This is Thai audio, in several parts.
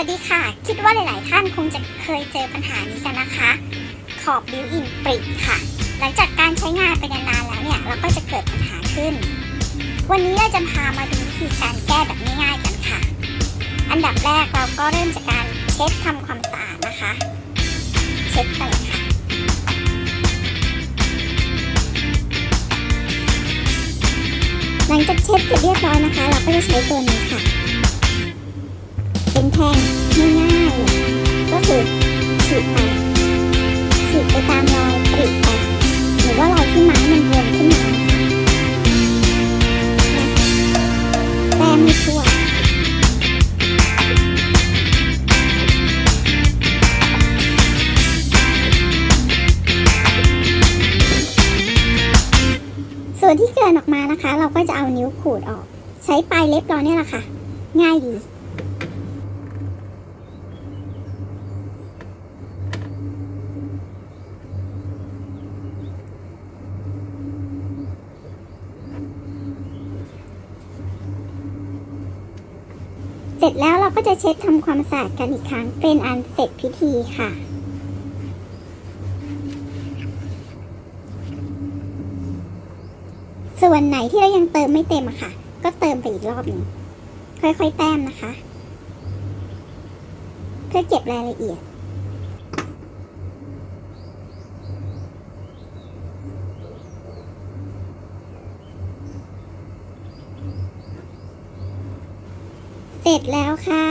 วัสดีค่ะ คิดว่าหลาย ๆ ท่านคงจะเคยเจอปัญหานี้กันนะคะ ขอบบิวอินปริค่ะ หลังจากการใช้งานไปนาน ๆ แล้วเนี่ย เราก็จะเกิดปัญหาขึ้น วันนี้เราจะพามาดูวิธีการแก้แบบง่าย ๆ กันค่ะ อันดับแรกเราก็เริ่มจากการเช็ดทำความสะอาดนะคะ เช็ดไปค่ะหลังจากเช็ดเสร็จเรียบร้อยนะคะ เราก็จะใช้ตัวนี้ค่ะ เป็นแท่งง่ายๆก็คือฉีดไปฉีดไปตามรอยปริไปหรือว่ารอยที่ไม้มันวนขึ้นมาแต้มไม่ทั่วส่วนที่เกินออกมานะคะ เราก็จะเอานิ้วขูดออก ใช้ปลายเล็บเราเนี่ยแหละค่ะ ง่ายดี เสร็จแล้วเราก็จะเช็ดทำความสะอาดกันอีกครั้งเป็นอันเสร็จพิธีค่ะส่วนไหนที่เรายังเติมไม่เต็มอะค่ะ ก็เติมไปอีกรอบหนึ่งค่อยๆแต้มนะคะ เพื่อเก็บรายละเอียด เสร็จแล้วค่ะ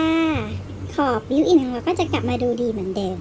ขอบบิวอินของเราก็จะกลับมาดูดีเหมือนเดิม